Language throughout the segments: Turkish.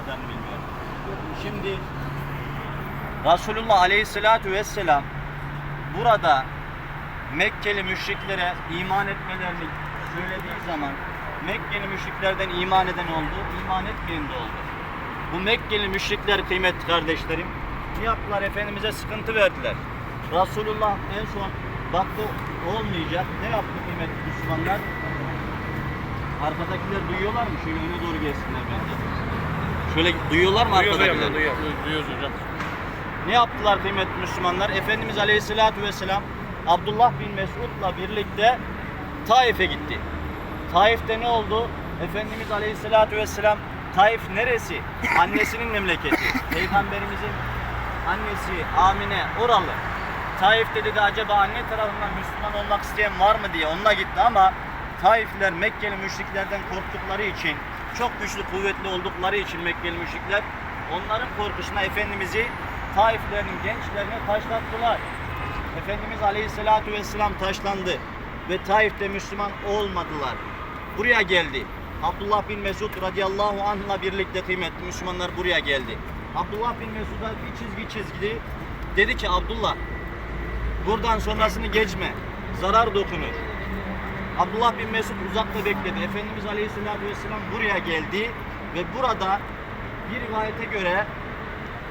kadarını bilmiyorum. Şimdi Resulullah Aleyhisselatü Vesselam burada Mekkeli müşriklere iman etmelerini söylediği zaman Mekkeli müşriklerden iman eden oldu, iman etmeyen de oldu. Bu Mekkeli müşrikler kıymetli kardeşlerim ne yaptılar? Efendimiz'e sıkıntı verdiler. Resulullah en son baktı olmayacak. Ne yaptı kıymetli Müslümanlar? Arkadakiler duyuyorlar mı? Şöyle öne doğru gelsinler bence. Şöyle duyuyorlar mı Duyuyoruz hocam, arkadakiler? duyuyoruz. Duyuyoruz hocam. Ne yaptılar kıymetli Müslümanlar? Efendimiz Aleyhisselatü Vesselam Abdullah bin Mesud'la birlikte Taif'e gitti. Taif'te ne oldu? Efendimiz Aleyhisselatü Vesselam Taif neresi? Annesinin memleketi. Peygamberimizin annesi Amine oralı. Taif dedi de acaba anne tarafından Müslüman olmak isteyen var mı diye onunla gitti ama Taifler Mekkeli müşriklerden korktukları için çok güçlü kuvvetli oldukları için Mekkeli müşrikler onların korkusuna Efendimiz'i Taiflerin gençlerine taşlattılar. Efendimiz Aleyhisselatü Vesselam taşlandı ve Taif'te Müslüman olmadılar. Buraya geldi. Abdullah bin Mesud radıyallahu anh'la birlikte kıymetli Müslümanlar buraya geldi. Abdullah bin Mesud'a bir çizgi çizgidi. Dedi ki Abdullah buradan sonrasını geçme. Zarar dokunur. Abdullah bin Mesud uzakta bekledi. Efendimiz Aleyhisselatü Vesselam buraya geldi ve burada bir rivayete göre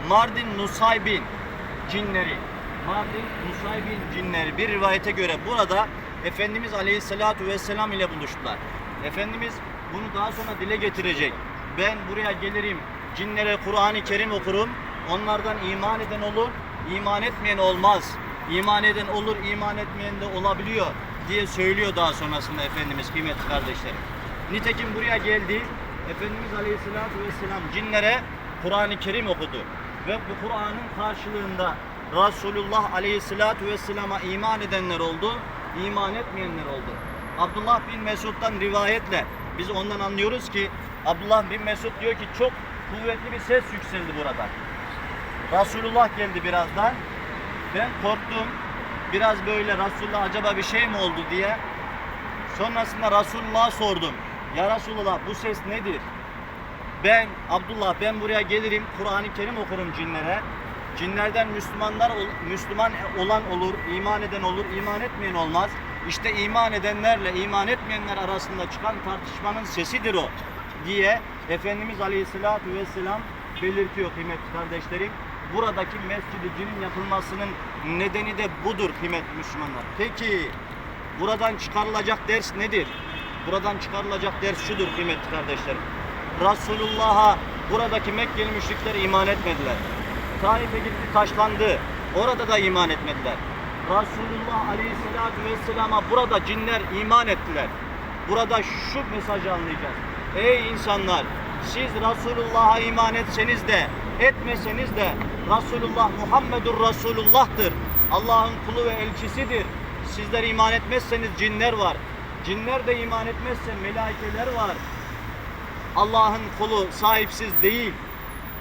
Mardin Nusaybin cinleri Mardin Nusaybin cinleri bir rivayete göre burada Efendimiz Aleyhisselatü Vesselam ile buluştular. Efendimiz bunu daha sonra dile getirecek. Ben buraya gelirim, cinlere Kur'an-ı Kerim okurum, onlardan iman eden olur, iman etmeyen olmaz. İman eden olur, iman etmeyen de olabiliyor diye söylüyor daha sonrasında Efendimiz kıymetli kardeşlerim. Nitekim buraya geldi, Efendimiz Aleyhisselatü Vesselam cinlere Kur'an-ı Kerim okudu. Ve bu Kur'an'ın karşılığında Resulullah Aleyhisselatü Vesselam'a iman edenler oldu, iman etmeyenler oldu. Abdullah bin Mesud'dan rivayetle biz ondan anlıyoruz ki Abdullah bin Mesud diyor ki çok kuvvetli bir ses yükseldi burada. Resulullah geldi birazdan. Ben korktum. Biraz böyle Resulullah acaba bir şey mi oldu diye. Sonrasında Resulullah'a sordum. Ya Resulullah bu ses nedir? Ben Abdullah ben buraya gelirim Kur'an-ı Kerim okurum cinlere. Cinlerden Müslümanlar Müslüman olan olur, iman eden olur, iman etmeyen olmaz. İşte iman edenlerle iman etmeyenler arasında çıkan tartışmanın sesidir o diye Efendimiz Aleyhisselatü Vesselam belirtiyor kıymetli kardeşlerim. Buradaki mescidi cinin yapılmasının nedeni de budur kıymetli Müslümanlar. Peki buradan çıkarılacak ders nedir? Buradan çıkarılacak ders şudur kıymetli kardeşlerim. Resulullah'a buradaki Mekkeli müşrikler iman etmediler. Taif'e gitti taşlandı. Orada da iman etmediler. Resulullah Aleyhisselatü Vesselam'a burada cinler iman ettiler. Burada şu mesajı anlayacağız. Ey insanlar siz Resulullah'a iman etseniz de etmeseniz de Resulullah Muhammedur Resulullah'tır. Allah'ın kulu ve elçisidir. Sizler iman etmezseniz cinler var. Cinler de iman etmezse melaikeler var. Allah'ın kulu sahipsiz değil.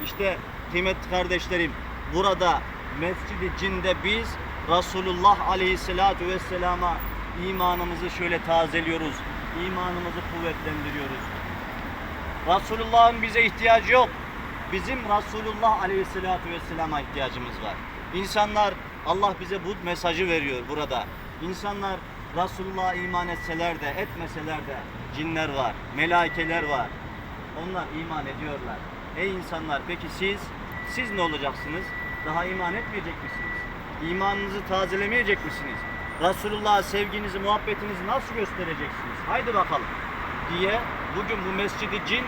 İşte kıymetli kardeşlerim burada Mescid-i Cin'de biz Resulullah Aleyhisselatü Vesselam'a imanımızı şöyle tazeliyoruz. İmanımızı kuvvetlendiriyoruz. Resulullah'ın bize ihtiyacı yok. Bizim Resulullah Aleyhisselatü Vesselam'a ihtiyacımız var. İnsanlar Allah bize bu mesajı veriyor burada. İnsanlar Resulullah'a iman etseler de etmeseler de cinler var, melaikeler var. Onlar iman ediyorlar. Ey insanlar peki siz siz ne olacaksınız? Daha iman etmeyecek misiniz? İmanınızı tazelemeyecek misiniz? Resulullah'a sevginizi, muhabbetinizi nasıl göstereceksiniz? Haydi bakalım diye bugün bu mescidi cin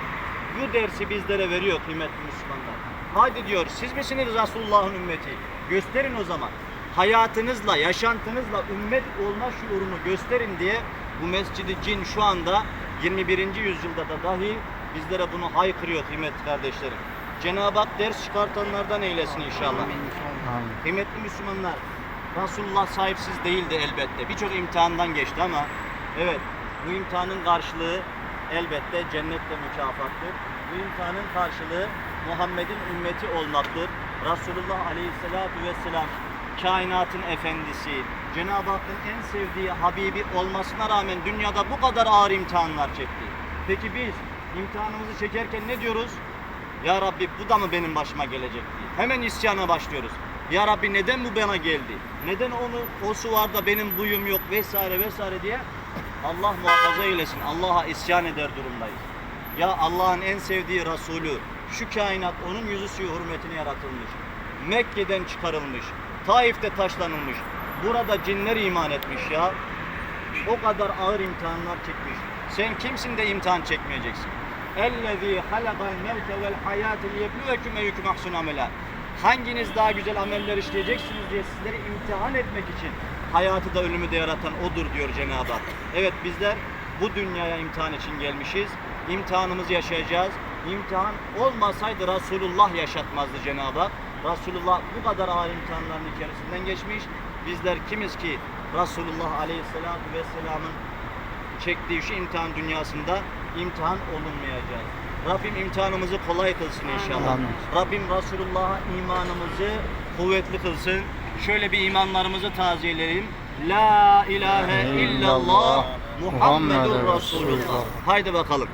bu dersi bizlere veriyor kıymetli Müslümanlar. Haydi diyor siz misiniz Resulullah'ın ümmeti? Gösterin o zaman. Hayatınızla, yaşantınızla ümmet olma şuurunu gösterin diye bu mescidi cin şu anda 21. yüzyılda da dahi bizlere bunu haykırıyor kıymetli kardeşlerim. Cenab-ı Hak ders çıkartanlardan eylesin inşallah. Kıymetli Müslümanlar, Resulullah sahipsiz değildi elbette. Birçok imtihandan geçti ama evet bu imtihanın karşılığı elbette cennetle mükafattır. Bu imtihanın karşılığı Muhammed'in ümmeti olmaktır. Resulullah Aleyhisselatü Vesselam kainatın efendisi, Cenab-ı Hakk'ın en sevdiği Habibi olmasına rağmen dünyada bu kadar ağır imtihanlar çekti. Peki biz imtihanımızı çekerken ne diyoruz? Ya Rabbi bu da mı benim başıma gelecek diye. Hemen isyana başlıyoruz. Ya Rabbi neden bu bana geldi? Neden onu o su var da benim buyum yok vesaire vesaire diye Allah muhafaza eylesin. Allah'a isyan eder durumdayız. Ya Allah'ın en sevdiği Resulü, şu kainat onun yüzü suyu hürmetine yaratılmış. Mekke'den çıkarılmış. Taif'te taşlanılmış. Burada cinler iman etmiş ya. O kadar ağır imtihanlar çekmiş. Sen kimsin de imtihan çekmeyeceksin? Ellezî halakal mevte vel hayâte liyebluvekum eyyukum ahsun amela. Hanginiz daha güzel ameller işleyeceksiniz diye sizleri imtihan etmek için hayatı da ölümü de yaratan O'dur diyor Cenab-ı Hak. Evet bizler bu dünyaya imtihan için gelmişiz. İmtihanımızı yaşayacağız. İmtihan olmasaydı Resulullah yaşatmazdı Cenab-ı Hak. Resulullah bu kadar ağır imtihanların içerisinden geçmiş. Bizler kimiz ki Resulullah Aleyhisselatü Vesselam'ın çektiği şu imtihan dünyasında imtihan olunmayacağız. Rabbim imtihanımızı kolay kılsın inşallah. Amin. Rabbim Resulullah'a imanımızı kuvvetli kılsın. Şöyle bir imanlarımızı tazeleyelim. La ilahe illallah Muhammedur Resulullah. Haydi bakalım.